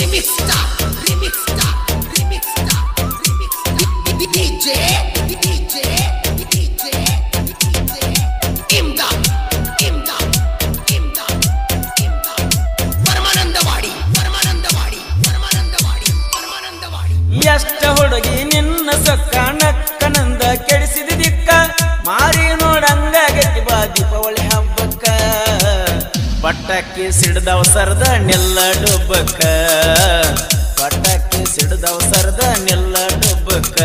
Remix stop, Remix Star, Remix Star, Remix stop. DJ, DJ, DJ, DJ. Imdad, Imdad, Imdad, Imdad. Paramanandawadi Paramanandawadi Paramanandawadi Paramanandawadi ಎಷ್ಟ ಹುಡುಗಿ ನಿನ್ನ ಸೊಕ್ಕ ಪಟಾಕಿ ಸಿಡ್ದವ ಸರದ ನೆಲ್ಲ ಡುಬ್ಬಕ ಪಟಾಕಿ ಸಿಡ್ದವ ಸರದ ನೆಲ್ಲ ಡುಬ್ಬಕ್ಕ.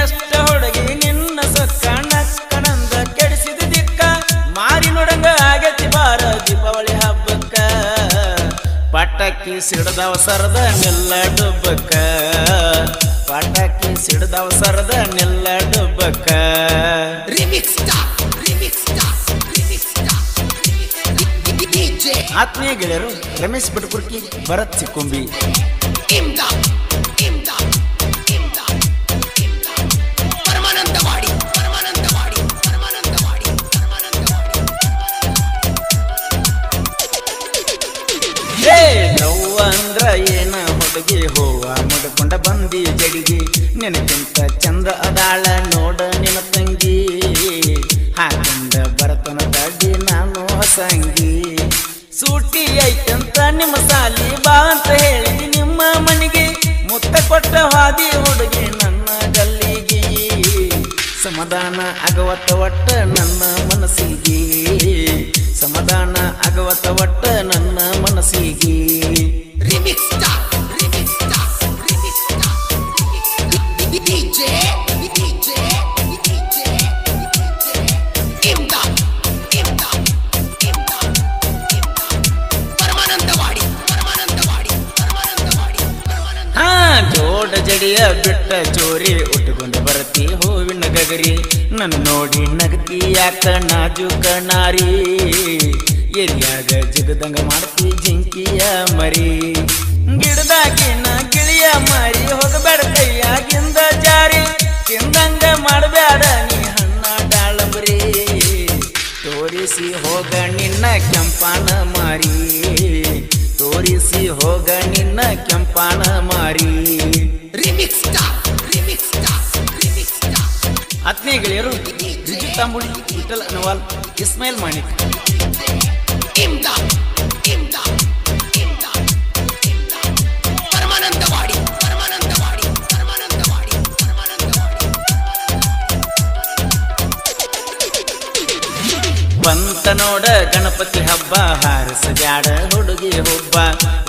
ಎಷ್ಟ ಹುಡುಗಿ ನಿನ್ನ ಸಣ್ಣ ಕಣಂದ ಕೆಡಿಸಿದ ದಿಕ್ಕ. ಮಾರಿ ನೋಡಂಗ ಆಗತಿ ಬಾರ ದೀಪಾವಳಿ ಹಬ್ಬಕ್ಕ. ಪಟಾಕಿ ಸಿಡ್ದವ ಸರದ ನೆಲ್ಲ ಡುಬ್ಬಕ ಪಟಾಕಿ ಸಿಡ್ದವ ಸರದ ನೆಲ್ಲ ರಿಮಿಕ್ಸ್ Remix ಆತ್ಮೀಯ ಗೆಳೆಯರು ರಮೇಶ್ ಬಟಕುರ್ಕಿ ಭರತ್ ಸಿಕ್ಕುಂಬಿ. ಅಂದ್ರ ಏನ ಹುಡುಗಿ ಹೂವ ಮುಡ್ಕೊಂಡ ಬಂದಿ ಜಡಿಗೆ. ನಿನಗಿಂತ ಚಂದ ಅದಾಳ ನೋಡ ಸೂಟಿ ಐತಂತ ನಿಮ್ಮ ಸಾಲಿ ಬಾ ಅಂತ ಹೇಳಿ ನಿಮ್ಮ ಮನೆಗೆ. ಮುತ್ತ ಕೊಟ್ಟ ಹಾದಿ ಹುಡುಗಿ ನನ್ನ ಗಲ್ಲಿಗೆ. ಸಮಾಧಾನ ಅಗವತ್ತ ಒಟ್ಟ ನನ್ನ ಮನಸ್ಸಿಗೆ. ಸಮಾಧಾನ ಅಗವತ್ತ ಒಟ್ಟ ಜಡಿಯ ಬಿಟ್ಟ ಚೋರಿ ಉಟ್ಕೊಂಡು ಬರತಿ ಹೂವಿನ ಗಗರಿ. ನನ್ನ ನೋಡಿ ನಗತಿ ಯಾಕ ನಾಜು ನಾರಿ. ಎಲ್ಲಿಯಾಗ ಜಿಗದಂಗ ಮಾಡ್ತಿ ಜಿಂಕಿಯ ಮರಿ. ಗಿಡದಾಗಿನ ಗಿಳಿಯ ಮರಿ ಹೋಗಬೇಡ ಕೈಯಾಗಿಂದ ಜಾರಿ. ತಿಂದಂಗ ಮಾಡಬೇಡ ನೀ ಹಣ್ಣ ದಾಳಂಬರಿ. ತೋರಿಸಿ ಹೋಗ ನಿನ್ನ ಕೆಂಪಾನ ಮಾರಿ. ತೋರಿಸಿ ಹೋಗ ನಿನ್ನ ಕೆಂಪಾನ ಮಾರಿ. ಆತ್ಮೀಯ ಗೆಳೆಯರು ರಿಜು ತಾಂಬುಳಿ ವಿಠಲ್ ಅನವಾಲ್ ಇಸ್ಮಾಯಿಲ್ ಮಾಣಿಕ್. ಬಂತ ನೋಡ ಗಣಪತಿ ಹಬ್ಬ, ಹಾರಿಸ ಬ್ಯಾಡ ಹುಡುಗಿ ಹುಬ್ಬ.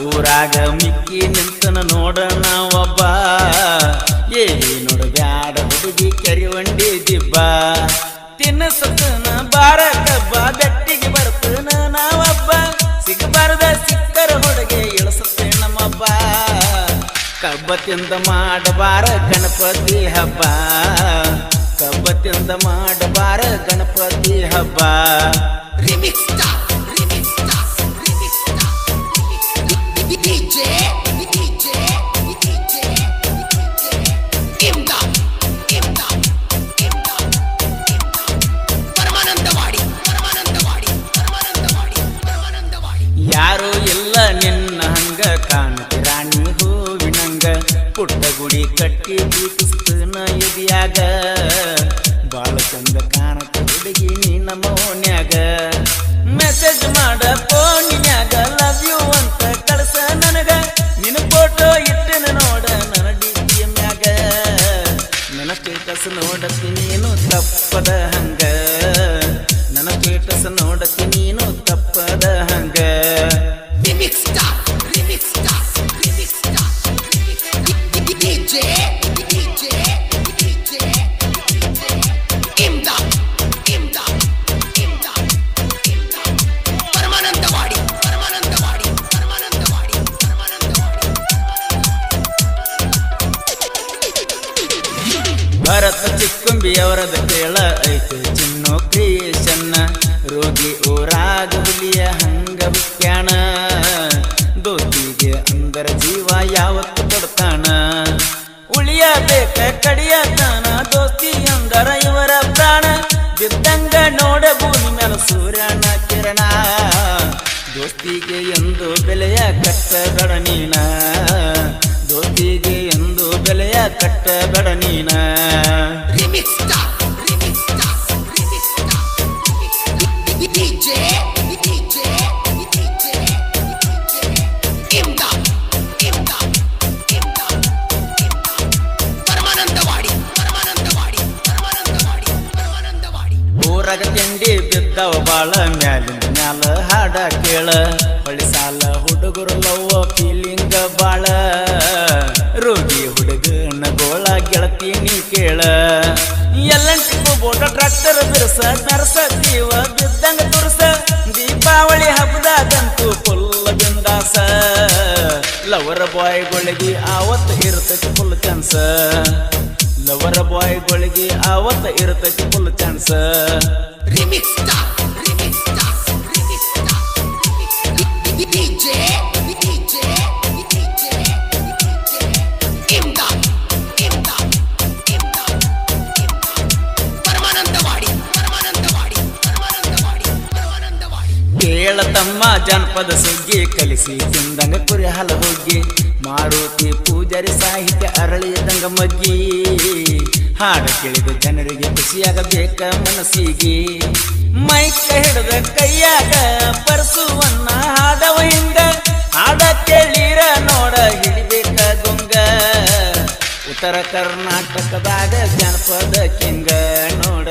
ಊರಾಗ ಮಿಕ್ಕಿ ನಿಂತನ ನೋಡ ನಾವೊಬ್ಬ. ಏ, ನೋಡ ಬ್ಯಾಡ ಹುಡುಗಿ ಕೆರಿವಂಡಿ ದಿಬ್ಬ. ತಿನ್ನಸತನ ಬಾರ ಕಬ್ಬ, ಬೆಟ್ಟಿಗೆ ಬರ್ತನ ನಾವಬ್ಬ. ಸಿಗಬಾರದ ಸಿಕ್ಕರ ಹುಡುಗಿ ಇಳಿಸುತ್ತೆ ನಮ್ಮಬ್ಬ. ಕಬ್ಬ ತಿಂದ ಮಾಡಬಾರ ಗಣಪತಿ ಹಬ್ಬ. ಕಬ್ಬ ತಿಂದ ಮಾಡಬಾರ ಗಣಪತಿ ಹಬ್ಬ. ಪುಟ್ಟ ಗುಡಿ ಕಟ್ಟಿ ಪ್ರೀತಿಸ್ತನ ಎದಿಯಾಗ ಬಾಳ ಚಂದ ಕಾಣತ ಹುಡುಗಿ ನೀ ನಮ್ಮ ಓನ್ಯಾಗ ಮೆಸೇಜ್ ಮಾಡ ಫೋನ್ಯಾಗ ಲವ್ ಯು ಅಂತ ಕಳ್ಸ ನನಗ. ನಿನ್ನ ಫೋಟೋ ಇಟ್ಟನ ನೋಡ ನನ್ನ ಡಿ ಮ್ಯಾಗ ನನ್ನ ಸ್ಟೇಟಸ್ ನೋಡತಿ ನೀನು ತಪ್ಪದ ಹಂಗ. ನನ್ನ ಸ್ಟೇಟಸ್ ನೋಡತಿ ನೀನು ತಪ್ಪದ ಹಂಗ. Remix ಭರತ ಚಿಕ್ಕುಂಬಿ ಅವರದ ಕೇಳ ಐತೆ. ಚಿನ್ನು ಕ್ರಿಯೇಶನ್ನ ರೋಗಿ ಊರಾಗ ಹುಲಿಯ ಹಂಗ ವಿಖ್ಯಾಣ ದೋಸ್ತಿಗೆ ಅಂದರ ಜೀವ ಯಾವತ್ತು ಕೊಡ್ತಾನ ಉಳಿಯಬೇಕ ಕಡಿಯತಾನ ದೋಸ್ತಿ ಅಂದರ ಇವರ ಪ್ರಾಣ. ಬಿದ್ದಂಗ ನೋಡ ಭೂಮಿ ಮೇಲ ಸೂರ್ಯನ ಕಿರಣ. ದೋಸ್ತಿಗೆ ಎಂದು ಬೆಲೆಯ ಕಟ್ಟಬೇಡ ನೀನ. ಪರಮಾನಂದವಾಡಿ ಪರಮಾನಂದವಾಡಿ ಪರಮಾನಂದವಾಡಿ ಊರಾಗ ತಿಂಡಿ ಬಿದ್ದವ ಬಾಳ ಮ್ಯಾಲಿನ ಮ್ಯಾಲ ಹಾಡ ಕೇಳ ಹೊಳಿ ಸಾಲ ಹುಡುಗರು ಲವ್ವ ಫೀಲಿಂಗ ಬಾಳ ರೋಗಿ ಹುಡುಗನ ಗೋಳ ಗೆಳತಿ ನೀ ಕೇಳ. ಎಲ್ಲಂಟಿಗೂ ಬೋಟ ಟ್ರಾಕ್ಟರ್ ಬಿರ್ಸ, ನರಸ, ಜೀವ ಬಿದ್ದಂಗ ತುರ್ಸ. ದೀಪಾವಳಿ ಹಬ್ಬದಾಗಂತೂ ಫುಲ್ ಬಿಂದಾಸ ಲವರ ಬಾಯ್ಗಳಿಗೆ ಆವತ್ತು ಇರ್ತೈತಿ ಫುಲ್ ಚಾನ್ಸ. ಲವರ ಬಾಯ್ಗಳಿಗೆ ಆವತ್ತು ಇರ್ತೈತಿ ಫುಲ್ ಚಾನ್ಸ್. Remix ತಮ್ಮ ಜಾನಪದ ಸುಗ್ಗಿ ಕಲಿಸಿ ತಿಂದಂಗ ಕುರಿ ಹಲ ಹೋಗಿ. ಮಾರುತಿ ಪೂಜಾರಿ ಸಾಹಿತ್ಯ ಅರಳಿದಂಗ ಮಗ್ಗಿ. ಹಾಡು ಕೇಳಿದ ಜನರಿಗೆ ಖುಷಿಯಾಗಬೇಕ ಮನಸ್ಸಿಗೆ. ಮೈಕ ಹಿಡಿದ ಕೈಯಾಗ ಪರಸುವನ್ನ ಹಾಡವ ಹಿಂಗ. ಹಾಡ ಕೇಳಿರ ನೋಡ ಹಿಡಿಬೇಕ ಗುಂಗ. ಉತ್ತರ ಕರ್ನಾಟಕದಾಗ ಜನಪದ ಕಿಂಗ ನೋಡ.